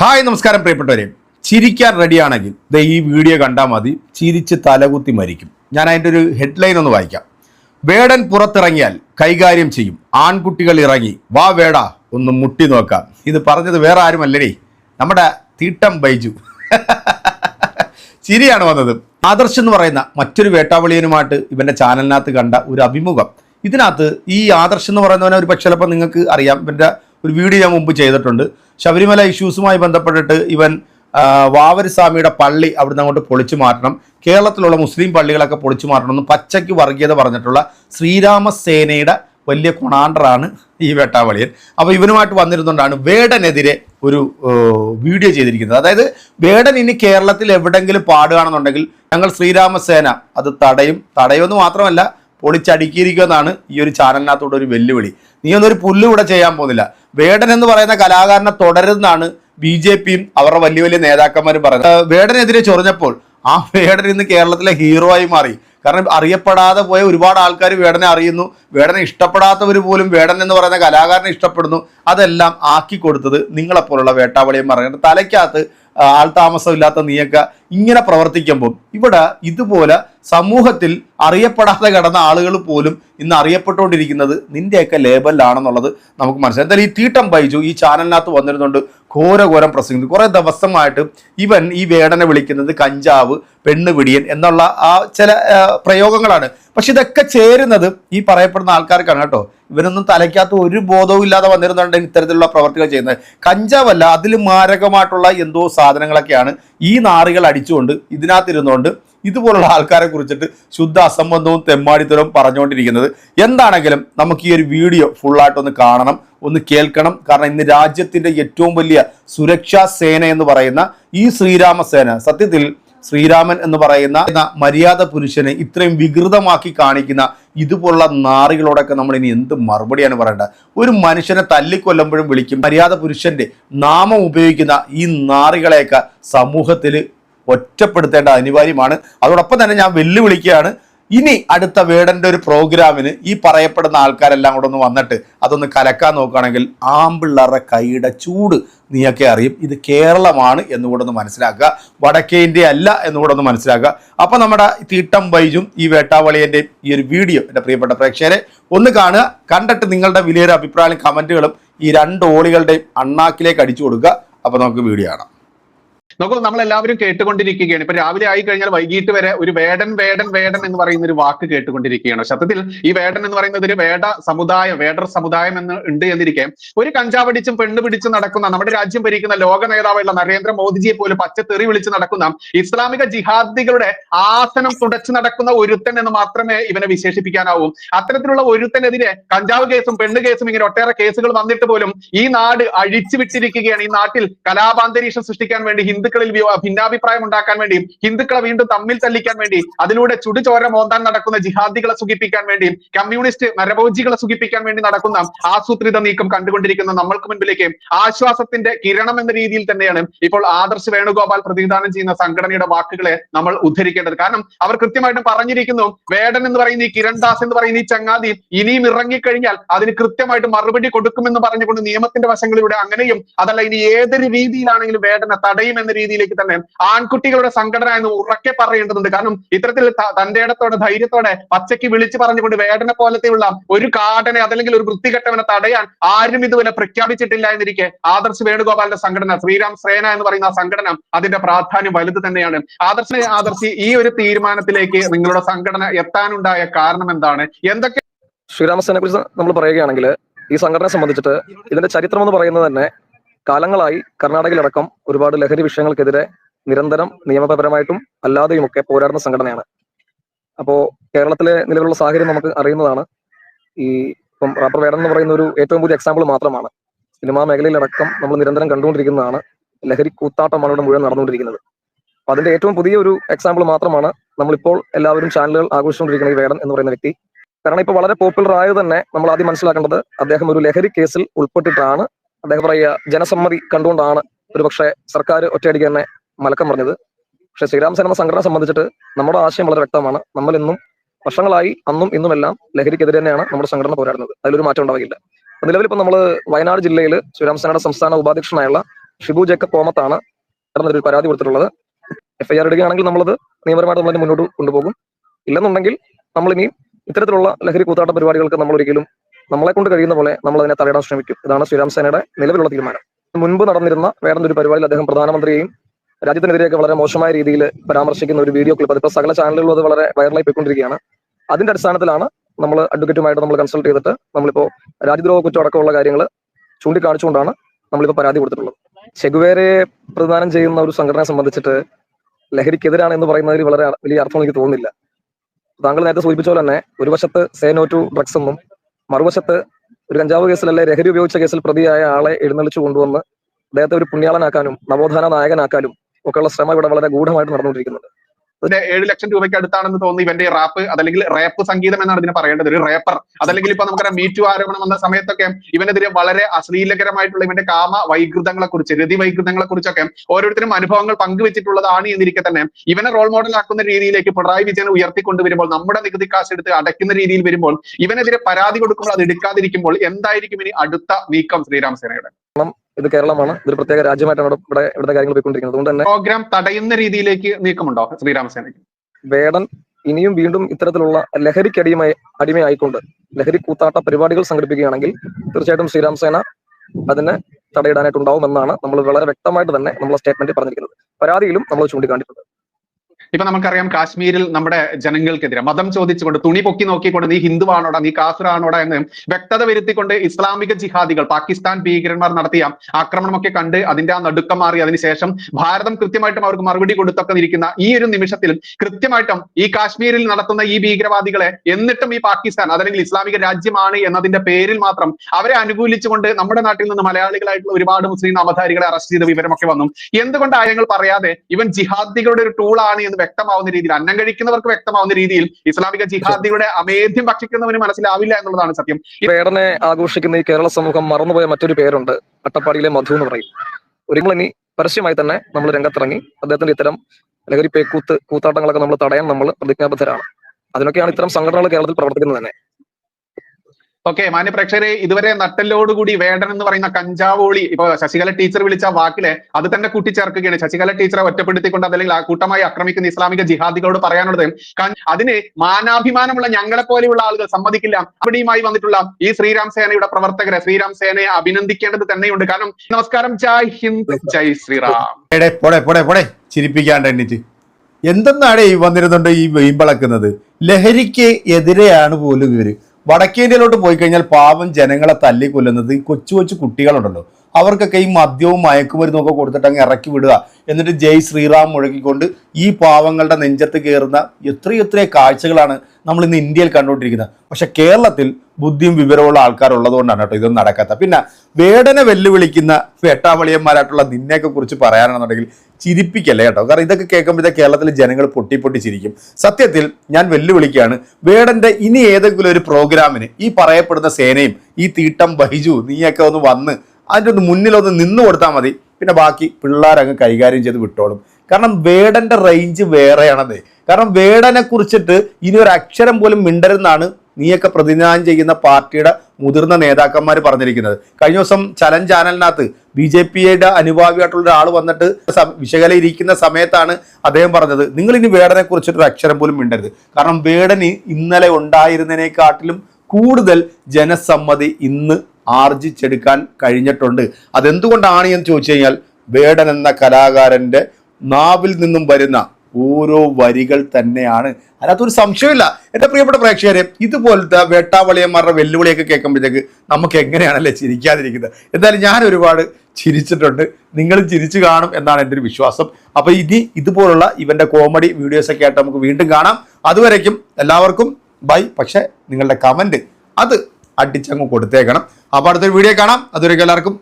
Hi നമസ്കാരം പ്രിയപ്പെട്ടവരെ. ചിരിക്കാൻ റെഡിയാണെങ്കിൽ ദേ ഈ വീഡിയോ കണ്ടാൽ മതി. ചിരിച്ച് തലകുത്തി മരിക്കും. ഞാൻ അതിന്റെ ഒരു ഹെഡ്ലൈൻ ഒന്ന് വായിക്കാം. വേടൻ പുറത്തിറങ്ങിയാൽ കൈകാര്യം ചെയ്യും. ആൺകുട്ടികൾ ഇറങ്ങി വാ വേട ഒന്ന് മുട്ടി നോക്കാം. ഇത് പറഞ്ഞത് വേറെ ആരുമല്ലേ നമ്മുടെ തീട്ടം ബൈജു. ചിരിയാണ് വന്നത്. ആദർശ് എന്ന് പറയുന്ന മറ്റൊരു വേട്ടാവളിയനുമായിട്ട് ഇവന്റെ ചാനലിനകത്ത് കണ്ട ഒരു അഭിമുഖം. ഇതിനകത്ത് ഈ ആദർശ് എന്ന് പറയുന്നവനെ ഒരു പക്ഷേ ചിലപ്പോൾ നിങ്ങൾക്ക് അറിയാം. ഇവന്റെ ഒരു വീഡിയോ ഞാൻ മുമ്പ് ചെയ്തിട്ടുണ്ട്. ശബരിമല ഇഷ്യൂസുമായി ബന്ധപ്പെട്ടിട്ട് ഇവൻ വാവരിസ്വാമിയുടെ പള്ളി അവിടുന്ന് അങ്ങോട്ട് പൊളിച്ചു മാറ്റണം. കേരളത്തിലുള്ള മുസ്ലിം പള്ളികളൊക്കെ പൊളിച്ചു മാറ്റണം എന്ന് പച്ചയ്ക്ക് വർഗീയത പറഞ്ഞിട്ടുള്ള ശ്രീരാമസേനയുടെ വലിയ കൊണാണ്ടറാണ് ഈ വേട്ടാവളിയൻ. അപ്പോൾ ഇവനുമായിട്ട് വന്നിരുന്നുകൊണ്ടാണ് വേടനെതിരെ ഒരു വീഡിയോ ചെയ്തിരിക്കുന്നത്. അതായത് വേടൻ ഇനി കേരളത്തിൽ എവിടെങ്കിലും പാടുകയാണെന്നുണ്ടെങ്കിൽ ഞങ്ങൾ ശ്രീരാമസേന അത് തടയും. തടയുമെന്ന് മാത്രമല്ല പൊളിച്ചടുക്കിയിരിക്കുമെന്നാണ് ഈ ഒരു ചാനലിനകത്തോടെ ഒരു വെല്ലുവിളി. നീ ഒന്നൊരു പുല്ല് ഇവിടെ ചെയ്യാൻ പോകുന്നില്ല. വേടൻ എന്ന് പറയുന്ന കലാകാരനെ തുടരുന്നതാണ് ബി ജെ പിയും അവരുടെ വലിയ വലിയ നേതാക്കന്മാരും പറയുന്നത്. വേടനെതിരെ ചൊറിഞ്ഞപ്പോൾ ആ വേടൻ ഇന്ന് കേരളത്തിലെ ഹീറോ ആയി മാറി. കാരണം അറിയപ്പെടാതെ പോയ ഒരുപാട് ആൾക്കാർ വേടനെ അറിയുന്നു. വേടനെ ഇഷ്ടപ്പെടാത്തവർ പോലും വേടൻ എന്ന് പറയുന്ന കലാകാരനെ ഇഷ്ടപ്പെടുന്നു. അതെല്ലാം ആക്കി കൊടുത്തത് നിങ്ങളെപ്പോലുള്ള വേട്ടാവളിയും പറയുന്നത് തലയ്ക്കകത്ത് ആൾ താമസമില്ലാത്ത നീയൊക്കെ ഇങ്ങനെ പ്രവർത്തിക്കുമ്പോൾ ഇവിടെ ഇതുപോലെ സമൂഹത്തിൽ അറിയപ്പെടാതെ കിടന്ന ആളുകൾ പോലും ഇന്ന് അറിയപ്പെട്ടുകൊണ്ടിരിക്കുന്നത് നിന്റെയൊക്കെ ലേബലിലാണെന്നുള്ളത് നമുക്ക് മനസ്സിലായി. എന്തായാലും ഈ തീട്ടം ബൈജു ഈ ചാനലിനകത്ത് വന്നിരുന്നുണ്ട് ഘോരഘോരം പ്രസംഗിക്കുന്നു. കുറേ ദിവസമായിട്ട് ഇവൻ ഈ വേടനെ വിളിക്കുന്നത് കഞ്ചാവ് പെണ്ണുപിടിയൻ എന്നുള്ള ആ ചില പ്രയോഗങ്ങളാണ്. പക്ഷെ ഇതൊക്കെ ചേരുന്നത് ഈ പറയപ്പെടുന്ന ആൾക്കാർക്കാണ് കേട്ടോ. ഇവനൊന്നും തലയ്ക്കകത്ത് ഒരു ബോധവും ഇല്ലാതെ വന്നിരുന്നുണ്ടെങ്കിൽ ഇത്തരത്തിലുള്ള പ്രവർത്തികൾ ചെയ്യുന്നത്. കഞ്ചാവല്ല അതിൽ മാരകമായിട്ടുള്ള എന്തോ സാധനങ്ങളൊക്കെയാണ് ഈ നാറികൾ അടിച്ചുകൊണ്ട് ഇതിനകത്തിരുന്നുകൊണ്ട് ഇതുപോലുള്ള ആൾക്കാരെ കുറിച്ചിട്ട് ശുദ്ധ അസംബന്ധവും തെമ്മാടിത്തരവും പറഞ്ഞുകൊണ്ടിരിക്കുന്നത്. എന്താണെങ്കിലും നമുക്ക് ഈ ഒരു വീഡിയോ ഫുള്ളായിട്ടൊന്ന് കാണണം ഒന്ന് കേൾക്കണം. കാരണം ഇന്ന് രാജ്യത്തിന്റെ ഏറ്റവും വലിയ സുരക്ഷാ സേന എന്ന് പറയുന്ന ഈ ശ്രീരാമസേന സത്യത്തിൽ ശ്രീരാമൻ എന്ന് പറയുന്ന മര്യാദ പുരുഷനെ ഇത്രയും വികൃതമാക്കി കാണിക്കുന്ന ഇതുപോലുള്ള നാറികളോടൊക്കെ നമ്മൾ ഇനി എന്ത് മറുപടിയാണ് പറയേണ്ടത്? ഒരു മനുഷ്യനെ തല്ലിക്കൊല്ലുമ്പോഴും വിളിക്കും. മര്യാദ പുരുഷന്റെ നാമം ഉപയോഗിക്കുന്ന ഈ നാറികളെയൊക്കെ സമൂഹത്തിൽ ഒറ്റപ്പെടുത്തേണ്ട അനിവാര്യമാണ്. അതോടൊപ്പം തന്നെ ഞാൻ വെല്ലുവിളിക്കുകയാണ്. ഇനി അടുത്ത വേടന്റെ ഒരു പ്രോഗ്രാമിന് ഈ പറയപ്പെടുന്ന ആൾക്കാരെല്ലാം കൂടെ ഒന്ന് വന്നിട്ട് അതൊന്ന് കലക്കാൻ നോക്കുകയാണെങ്കിൽ ആമ്പിള്ളേരുടെ കൈയുടെ ചൂട് നീയൊക്കെ അറിയും. ഇത് കേരളമാണ് എന്നുകൂടെ ഒന്ന് മനസ്സിലാക്കുക. വടക്കേ ഇന്ത്യ അല്ല എന്നുകൂടെ ഒന്ന് മനസ്സിലാക്കുക. അപ്പോൾ നമ്മുടെ തീട്ടം വൈജും ഈ വേട്ടാവളിയന്റെ ഈ ഒരു വീഡിയോ എന്റെ പ്രിയപ്പെട്ട പ്രേക്ഷകരെ ഒന്ന് കാണുക. കണ്ടിട്ട് നിങ്ങളുടെ വിലയേറെ അഭിപ്രായങ്ങളും കമന്റുകളും ഈ രണ്ട് ഓളികളുടെയും അണ്ണാക്കിലേക്ക് അടിച്ചു കൊടുക്കുക. അപ്പോൾ നമുക്ക് വീഡിയോ കാണാം. നോക്കൂ നമ്മൾ എല്ലാവരും കേട്ടുകൊണ്ടിരിക്കുകയാണ്. ഇപ്പൊ രാവിലെ ആയി കഴിഞ്ഞാൽ വൈകിട്ട് വരെ ഒരു വേടൻ വേടൻ വേടൻ എന്ന് പറയുന്ന ഒരു വാക്ക് കേട്ടുകൊണ്ടിരിക്കുകയാണ്. സത്യത്തിൽ ഈ വേടൻ എന്ന് പറയുന്നത് ഒരു വേട സമുദായം വേടർ സമുദായം എന്ന് ഉണ്ട് എന്നിരിക്കെ. ഒരു കഞ്ചാവടിച്ചും പെണ്ണ് പിടിച്ചും നടക്കുന്ന നമ്മുടെ രാജ്യം ഭരിക്കുന്ന ലോക നേതാവുള്ള നരേന്ദ്രമോദിജിയെ പോലും പച്ചത്തെറി വിളിച്ച് നടക്കുന്ന ഇസ്ലാമിക ജിഹാദികളുടെ ആസനം തുടച്ചു നടക്കുന്ന ഒരുത്തൻ എന്ന് മാത്രമേ ഇവനെ വിശേഷിപ്പിക്കാനാവൂ. അത്തരത്തിലുള്ള ഒരുത്തനെതിരെ കഞ്ചാവ് കേസും പെണ്ണ് കേസും ഇങ്ങനെ ഒട്ടേറെ കേസുകൾ വന്നിട്ട് പോലും ഈ നാട് അഴിച്ചു വിട്ടിരിക്കുകയാണ് ഈ നാട്ടിൽ കലാപാന്തരീക്ഷം സൃഷ്ടിക്കാൻ വേണ്ടി ഹിന്ദുക്കളിൽ ഭിന്നാഭിപ്രായം ഉണ്ടാക്കാൻ വേണ്ടി ഹിന്ദുക്കളെ വീണ്ടും തമ്മിൽ തല്ലിക്കാൻ വേണ്ടി അതിലൂടെ ചുടുചോര മോന്താൻ നടക്കുന്ന ജിഹാദികളെ സുഖിപ്പിക്കാൻ വേണ്ടി കമ്മ്യൂണിസ്റ്റ് നരഭോജികളെ സുഖിപ്പിക്കാൻ വേണ്ടി നടക്കുന്ന ആസൂത്രിത നീക്കം കണ്ടുകൊണ്ടിരിക്കുന്ന നമ്മൾക്ക് മുൻപിലേക്ക് ആശ്വാസത്തിന്റെ കിരണം എന്ന രീതിയിൽ തന്നെയാണ് ഇപ്പോൾ ആദർശ് വേണുഗോപാൽ പ്രതിനിധാനം ചെയ്യുന്ന സംഘടനയുടെ വാക്കുകളെ നമ്മൾ ഉദ്ധരിക്കേണ്ടത്. കാരണം അവർ കൃത്യമായിട്ടും പറഞ്ഞിരിക്കുന്നു വേടൻ എന്ന് പറയുന്ന ഈ കിരൺ ദാസ് എന്ന് പറയുന്ന ഈ ചങ്ങാതി ഇനിയും ഇറങ്ങിക്കഴിഞ്ഞാൽ അതിന് കൃത്യമായിട്ട് മറുപടി കൊടുക്കുമെന്ന് പറഞ്ഞുകൊണ്ട് നിയമത്തിന്റെ വശങ്ങളിലൂടെ അങ്ങനെയും അതല്ല ഇനി ഏതൊരു രീതിയിലാണെങ്കിലും വേടനെ തടയും എന്ന രീതിയിലേക്ക് തന്നെ ആൺകുട്ടികളുടെ സംഘടന എന്ന് ഉറക്കെ പറയേണ്ടതുണ്ട്. കാരണം ഇത്തരത്തിൽ തന്റെ ഇടത്തോടെ ധൈര്യത്തോടെ പച്ചയ്ക്ക് വിളിച്ചു പറഞ്ഞുകൊണ്ട് വേദന പോലത്തെയുള്ള ഒരു കാടനെ അതല്ലെങ്കിൽ ഒരു വൃത്തികെട്ടവനെ തടയാൻ ആരും ഇതുവരെ പ്രഖ്യാപിച്ചിട്ടില്ല എന്നിരിക്കെ ആദർശ് വേണുഗോപാലിന്റെ സംഘടന ശ്രീരാം സേന എന്ന് പറയുന്ന ആ സംഘടന അതിന്റെ പ്രാധാന്യം വലുത് തന്നെയാണ്. ആദർശ് ആദർശി ഈ ഒരു തീരുമാനത്തിലേക്ക് നിങ്ങളുടെ സംഘടന എത്താനുണ്ടായ കാരണം എന്താണ്? എന്തൊക്കെ ശ്രീരാമസേനെ കുറിച്ച് നമ്മൾ പറയുകയാണെങ്കിൽ ഈ സംഘടനയെ സംബന്ധിച്ചിട്ട് ഇതിന്റെ ചരിത്രം എന്ന് പറയുന്നത് തന്നെ കാലങ്ങളായി കർണാടകയിലടക്കം ഒരുപാട് ലഹരി വിഷയങ്ങൾക്കെതിരെ നിരന്തരം നിയമപരമായിട്ടും അല്ലാതെയുമൊക്കെ പോരാടുന്ന സംഘടനയാണ്. അപ്പോ കേരളത്തിലെ നിലവിലുള്ള സാഹചര്യം നമുക്ക് അറിയുന്നതാണ്. ഈ ഇപ്പം റാപ്പർ വേടൻ എന്ന് പറയുന്ന ഒരു ഏറ്റവും പുതിയ എക്സാമ്പിൾ മാത്രമാണ്. സിനിമാ മേഖലയിലടക്കം നമ്മൾ നിരന്തരം കണ്ടുകൊണ്ടിരിക്കുന്നതാണ് ലഹരി കൂത്താട്ടമാണ് ഇവിടെ മുഴുവൻ നടന്നുകൊണ്ടിരിക്കുന്നത്. അപ്പൊ അതിന്റെ ഏറ്റവും പുതിയ ഒരു എക്സാമ്പിൾ മാത്രമാണ് നമ്മളിപ്പോൾ എല്ലാവരും ചാനലുകൾ ആഘോഷിച്ചുകൊണ്ടിരിക്കുന്ന ഈ വേടൻ എന്ന് പറയുന്ന വ്യക്തി. കാരണം ഇപ്പൊ വളരെ പോപ്പുലർ ആയത് തന്നെ നമ്മൾ ആദ്യം മനസ്സിലാക്കേണ്ടത് അദ്ദേഹം ഒരു ലഹരി കേസിൽ ഉൾപ്പെട്ടിട്ടാണ് അദ്ദേഹം പറയുക ജനസമ്മതി കണ്ടുകൊണ്ടാണ് ഒരുപക്ഷെ സർക്കാർ ഒറ്റയടിക്ക് തന്നെ മലക്കം പറഞ്ഞത് പക്ഷെ ശ്രീരാമസേന എന്ന സംഘടന സംബന്ധിച്ചിട്ട് നമ്മുടെ ആശയം വളരെ വ്യക്തമാണ്. നമ്മൾ ഇന്നും വർഷങ്ങളായി അന്നും ഇന്നുമെല്ലാം ലഹരിക്കെതിരെ തന്നെയാണ് നമ്മുടെ സംഘടന പോരാടുന്നത്. അതിലൊരു മാറ്റം ഉണ്ടാവില്ല. നിലവിൽ ഇപ്പൊ നമ്മൾ വയനാട് ജില്ലയിൽ ശ്രീരാമസേനയുടെ സംസ്ഥാന ഉപാധ്യക്ഷനായുള്ള ഷിബു ജേക്കബ് കോമത്താണ് നടന്നൊരു പരാതി കൊടുത്തിട്ടുള്ളത്. എഫ്ഐആർ ഇടുകയാണെങ്കിൽ നമ്മളത് നിയമപരമായിട്ട് നമ്മളതിന് മുന്നോട്ട് കൊണ്ടുപോകും. ഇല്ലെന്നുണ്ടെങ്കിൽ നമ്മൾ ഇനിയും ഇത്തരത്തിലുള്ള ലഹരി കൂത്താട്ട പരിപാടികൾക്ക് നമ്മൾ ഒരിക്കലും നമ്മളെ കൊണ്ട് കഴിയുന്ന പോലെ നമ്മൾ അതിനെ തടയിടാൻ ശ്രമിക്കും. ഇതാണ് ശ്രീരാം സേനയുടെ നിലവിലുള്ള തീരുമാനം. മുൻപ് നടന്നിരുന്ന വേറൊരു പരിപാടിയിൽ അദ്ദേഹം പ്രധാനമന്ത്രിയെയും രാജ്യത്തിനെതിരെയൊക്കെ വളരെ മോശമായ രീതിയിൽ പരാമർശിക്കുന്ന ഒരു വീഡിയോ ക്ലിപ്പ് അതിപ്പോ സകല ചാനലുകളും അത് വളരെ വൈറലായി പോയിക്കൊണ്ടിരിക്കുകയാണ്. അതിന്റെ അടിസ്ഥാനത്തിലാണ് നമ്മൾ അഡ്വക്കേറ്റുമായിട്ട് നമ്മൾ കൺസൾട്ട് ചെയ്തിട്ട് നമ്മളിപ്പോ രാജ്യദ്രോഹ കുറ്റം അടക്കമുള്ള കാര്യങ്ങൾ ചൂണ്ടിക്കാണിച്ചുകൊണ്ടാണ് നമ്മളിപ്പോ പരാതി കൊടുത്തിട്ടുള്ളത്. ചെഗുവേരയെ പ്രതിദാനം ചെയ്യുന്ന ഒരു സംഘടനയെ സംബന്ധിച്ചിട്ട് ലഹരിക്കെതിരാണ് എന്ന് പറയുന്നതിൽ വളരെ വലിയ അർത്ഥം എനിക്ക് തോന്നുന്നില്ല. താങ്കൾ നേരത്തെ സൂചിപ്പിച്ച പോലെ തന്നെ ഒരു വശത്ത് സേ നോ ടു ഡ്രഗ്സ് എന്നും മറുവശത്ത് ഒരു കഞ്ചാവ് കേസിലല്ലേ ലഹരി ഉപയോഗിച്ച കേസിൽ പ്രതിയായ ആളെ എഴുന്നള്ളിച്ചു കൊണ്ടുവന്ന് അദ്ദേഹത്തെ ഒരു പുണ്യാളനാക്കാനും നവോത്ഥാന നായകനാക്കാനും ഒക്കെയുള്ള ശ്രമം ഇവിടെ വളരെ ഗൂഢമായിട്ട് നടന്നുകൊണ്ടിരിക്കുന്നുണ്ട്. ഇതിന്റെ ഏഴ് ലക്ഷം രൂപയ്ക്ക് അടുത്താണെന്ന് തോന്നുന്നു ഇവന്റെ റാപ്പ് അതല്ലെങ്കിൽ റേപ്പ് സംഗീതം എന്നാണ് ഇതിനെ പറയേണ്ടത്. ഒരു റേപ്പർ അതല്ലെങ്കിൽ ഇപ്പൊ നമുക്കറിയാം മീറ്റു ആരോപണം വന്ന സമയത്തൊക്കെ ഇവനെതിരെ വളരെ അശ്ലീലകരമായിട്ടുള്ള ഇവന്റെ കാമ വൈകൃതങ്ങളെ കുറിച്ച് രതി വൈകൃതങ്ങളെ കുറിച്ചൊക്കെ ഓരോരുത്തരും അനുഭവങ്ങൾ പങ്കുവെച്ചിട്ടുള്ളതാണ് എന്നിരിക്കെ തന്നെ. ഇവനെ റോൾ മോഡൽ ആക്കുന്ന രീതിയിലേക്ക് പിണറായി വിജയൻ ഉയർത്തിക്കൊണ്ടുവരുമ്പോൾ നമ്മുടെ നികുതി കാശ് എടുത്ത് അടയ്ക്കുന്ന രീതിയിൽ വരുമ്പോൾ ഇവനെതിരെ പരാതി കൊടുക്കുമ്പോൾ അത് എടുക്കാതിരിക്കുമ്പോൾ എന്തായിരിക്കും ഇനി അടുത്ത നീക്കം ശ്രീരാം സേനയുടെ ഇത് കേരളമാണ്. ഇതൊരു പ്രത്യേക രാജ്യമായിട്ടാണ് ഇവിടെ ഇവിടെ ഇവിടുത്തെ കാര്യങ്ങൾ പോയിക്കൊണ്ടിരിക്കുന്നത്. അതുകൊണ്ട് തന്നെ പ്രോഗ്രാം തടയുന്ന രീതിയിലേക്ക് നീക്കമുണ്ടോ ശ്രീരാമസേനയ്ക്ക്? വേടൻ ഇനിയും വീണ്ടും ഇത്തരത്തിലുള്ള ലഹരിക്ക് അടിമയായി അടിമയായിക്കൊണ്ട് ലഹരി കൂത്താട്ട പരിപാടികൾ സംഘടിപ്പിക്കുകയാണെങ്കിൽ തീർച്ചയായിട്ടും ശ്രീരാം സേന അതിനെ തടയിടാനായിട്ടുണ്ടാവുമെന്നാണ് നമ്മൾ വളരെ വ്യക്തമായിട്ട് തന്നെ നമ്മളെ സ്റ്റേറ്റ്മെന്റിൽ പറഞ്ഞിരിക്കുന്നത്. പരാതിയിലും നമ്മൾ ചൂണ്ടിക്കാണിച്ചിട്ടുണ്ട്. ഇപ്പൊ നമുക്കറിയാം കാശ്മീരിൽ നമ്മുടെ ജനങ്ങൾക്കെതിരെ മതം ചോദിച്ചുകൊണ്ട് തുണി പൊക്കി നോക്കിക്കൊണ്ട് നീ ഹിന്ദുവാണോടാ നീ കാഫിറാണോടാ എന്ന് വ്യക്തത വരുത്തിക്കൊണ്ട് ഇസ്ലാമിക ജിഹാദികൾ പാകിസ്ഥാൻ ഭീകരന്മാർ നടത്തിയ ആക്രമണമൊക്കെ കണ്ട് അതിന്റെ ആ നടുക്കം മാറി. അതിനുശേഷം ഭാരതം കൃത്യമായിട്ടും അവർക്ക് മറുപടി കൊടുത്തൊക്കെ ഇരിക്കുന്ന ഈ ഒരു നിമിഷത്തിൽ കൃത്യമായിട്ടും ഈ കാശ്മീരിൽ നടത്തുന്ന ഈ ഭീകരവാദികളെ എന്നിട്ടും ഈ പാകിസ്ഥാൻ അതല്ലെങ്കിൽ ഇസ്ലാമിക രാജ്യമാണ് എന്നതിന്റെ പേരിൽ മാത്രം അവരെ അനുകൂലിച്ചുകൊണ്ട് നമ്മുടെ നാട്ടിൽ നിന്ന് മലയാളികളായിട്ടുള്ള ഒരുപാട് മുസ്ലിം നാമധാരികളെ അറസ്റ്റ് ചെയ്ത വിവരമൊക്കെ വന്നു. എന്തുകൊണ്ട് ആയങ്ങൾ പറയാതെ ഇവൻ ജിഹാദികളുടെ ഒരു ടൂളാണ് എന്ന് വ്യക്തമാവുന്ന രീതിയിൽ അന്നം കഴിക്കുന്നവർക്ക് വ്യക്തമാവുന്ന രീതിയിൽ ഇസ്ലാമിക ജിഹാദിയുടെ അമേധ്യം ഭക്ഷിക്കുന്നവന് മനസ്സിലാവില്ല എന്നുള്ളതാണ് സത്യം. ഈ പേടനെ ആഘോഷിക്കുന്ന ഈ കേരള സമൂഹം മറന്നുപോയ മറ്റൊരു പേരുണ്ട് അട്ടപ്പാടിയിലെ മധു എന്ന് പറയും. ഒരിക്കലും ഇനി പരസ്യമായി തന്നെ നമ്മൾ രംഗത്തിറങ്ങി അദ്ദേഹത്തിന്റെ ഇത്തരം ലഹരി പേക്കൂത്ത് കൂത്താട്ടങ്ങളൊക്കെ നമ്മൾ തടയാൻ നമ്മൾ പ്രതിജ്ഞാബദ്ധരാണ്. അതിനൊക്കെയാണ് ഇത്തരം സംഘടനകൾ കേരളത്തിൽ പ്രവർത്തിക്കുന്നത് തന്നെ. ഓക്കെ മാന്യപ്രേക്ഷകരെ ഇതുവരെ നട്ടലോടുകൂടി വേടൻ എന്ന് പറയുന്ന കഞ്ചാവോളി ഇപ്പൊ ശശികല ടീച്ചർ വിളിച്ച വാക്കിലെ അത് തന്നെ കൂട്ടിച്ചേർക്കുകയാണ്. ശശികല ടീച്ചറെ ഒറ്റപ്പെടുത്തിക്കൊണ്ട് അതല്ലെങ്കിൽ ആ കൂട്ടമായി ആക്രമിക്കുന്ന ഇസ്ലാമിക ജിഹാദികളോട് പറയാനുള്ളത് അതിന് മാനാഭിമാനമുള്ള ഞങ്ങളെ പോലെയുള്ള ആളുകൾ സമ്മതിക്കില്ല. അവിടെയുമായി വന്നിട്ടുള്ള ഈ ശ്രീരാം സേനയുടെ പ്രവർത്തകരെ ശ്രീരാം സേനയെ അഭിനന്ദിക്കേണ്ടത് തന്നെയുണ്ട്. കാരണം നമസ്കാരം ജയ് ഹിന്ദ് ജയ് ശ്രീറാം. ചിരിപ്പിക്കാണ്ട് എണ്ണിച്ച് എന്തെന്നാണ് ഈ വന്നിരുന്നുണ്ട് ഈ വെയിമ്പളക്കുന്നത്? ലഹരിക്ക് എതിരെയാണ് പോലും ഇവർ. വടക്കേന്ത്യയിലോട്ട് പോയി കഴിഞ്ഞാൽ പാവം ജനങ്ങളെ തല്ലിക്കൊല്ലുന്നത് ഈ കൊച്ചു കൊച്ചു കുട്ടികളുണ്ടല്ലോ. അവർക്കൊക്കെ ഈ മദ്യവും മയക്കുമരുന്നും ഒക്കെ കൊടുത്തിട്ട് അങ്ങ് ഇറക്കി വിടുക. എന്നിട്ട് ജയ് ശ്രീറാം മുഴക്കിക്കൊണ്ട് ഈ പാവങ്ങളുടെ നെഞ്ചത്ത് കയറുന്ന എത്രയെത്ര കാഴ്ചകളാണ് നമ്മൾ ഇന്ന് ഇന്ത്യയിൽ കണ്ടുകൊണ്ടിരിക്കുന്നത്. പക്ഷെ കേരളത്തിൽ ബുദ്ധിയും വിവരമുള്ള ആൾക്കാരുള്ളതുകൊണ്ടാണ് കേട്ടോ ഇതൊന്നും നടക്കാത്ത പിന്നെ വേടനെ വെല്ലുവിളിക്കുന്ന വേട്ടാവളിയന്മാരായിട്ടുള്ള നിന്നെയൊക്കെ കുറിച്ച് പറയാനാണെന്നുണ്ടെങ്കിൽ ചിരിപ്പിക്കല്ലേ കേട്ടോ? കാരണം ഇതൊക്കെ കേൾക്കുമ്പോഴത്തെ കേരളത്തിലെ ജനങ്ങൾ പൊട്ടി പൊട്ടി ചിരിക്കും. സത്യത്തിൽ ഞാൻ വെല്ലുവിളിക്കുകയാണ് വേടന്റെ ഇനി ഏതെങ്കിലും ഒരു പ്രോഗ്രാമിന് ഈ പറയപ്പെടുന്ന സേനയും ഈ തീട്ടം ബൈജു നീയൊക്കെ ഒന്ന് വന്ന് അതിന്റെ ഒന്ന് മുന്നിലൊന്ന് നിന്ന് കൊടുത്താൽ മതി. പിന്നെ ബാക്കി പിള്ളേരങ്ങ് കൈകാര്യം ചെയ്ത് വിട്ടോളും. കാരണം വേടന്റെ റേഞ്ച് വേറെയാണത് കാരണം വേടനെ കുറിച്ചിട്ട് ഇനി ഒരു അക്ഷരം പോലും മിണ്ടരുന്നാണ് നീയൊക്കെ പ്രതിനിധാനം ചെയ്യുന്ന പാർട്ടിയുടെ മുതിർന്ന നേതാക്കന്മാർ പറഞ്ഞിരിക്കുന്നത്. കഴിഞ്ഞ ദിവസം ചലൻ ചാനലിനകത്ത് ബി ജെ പിയുടെ അനുഭാവിയായിട്ടുള്ള ഒരാൾ വന്നിട്ട് വിശകലയിരിക്കുന്ന സമയത്താണ് അദ്ദേഹം പറഞ്ഞത്. നിങ്ങൾ ഇനി വേടനെ കുറിച്ചിട്ടൊരു അക്ഷരം പോലും മിണ്ടരുത്. കാരണം വേടന് ഇന്നലെ ഉണ്ടായിരുന്നതിനെക്കാട്ടിലും കൂടുതൽ ജനസമ്മതി ഇന്ന് ആർജിച്ചെടുക്കാൻ കഴിഞ്ഞിട്ടുണ്ട്. അതെന്തുകൊണ്ടാണ് എന്ന് ചോദിച്ചു കഴിഞ്ഞാൽ വേടൻ എന്ന കലാകാരന്റെ നാവിൽ നിന്നും വരുന്ന ഓരോ വരികൾ തന്നെയാണ്. അതിനകത്തൊരു സംശയമില്ല. എന്റെ പ്രിയപ്പെട്ട പ്രേക്ഷകരെ ഇതുപോലത്തെ വേട്ടാവളിയന്മാരുടെ വെല്ലുവിളിയൊക്കെ കേൾക്കുമ്പോഴത്തേക്ക് നമുക്ക് എങ്ങനെയാണല്ലേ ചിരിക്കാതിരിക്കുന്നത്? എന്തായാലും ഞാൻ ഒരുപാട് ചിരിച്ചിട്ടുണ്ട്. നിങ്ങളും ചിരിച്ചു കാണും എന്നാണ് എന്റെ ഒരു വിശ്വാസം. അപ്പോൾ ഇനി ഇതുപോലുള്ള ഇവന്റെ കോമഡി വീഡിയോസൊക്കെ ആയിട്ട് നമുക്ക് വീണ്ടും കാണാം. അതുവരേക്കും എല്ലാവർക്കും ബൈ. പക്ഷേ നിങ്ങളുടെ കമന്റ് അത് അടിച്ചങ്ങ് കൊടുത്തേക്കണം. അപ്പോൾ അടുത്തൊരു വീഡിയോ കാണാം. അതുവരെ എല്ലാവർക്കും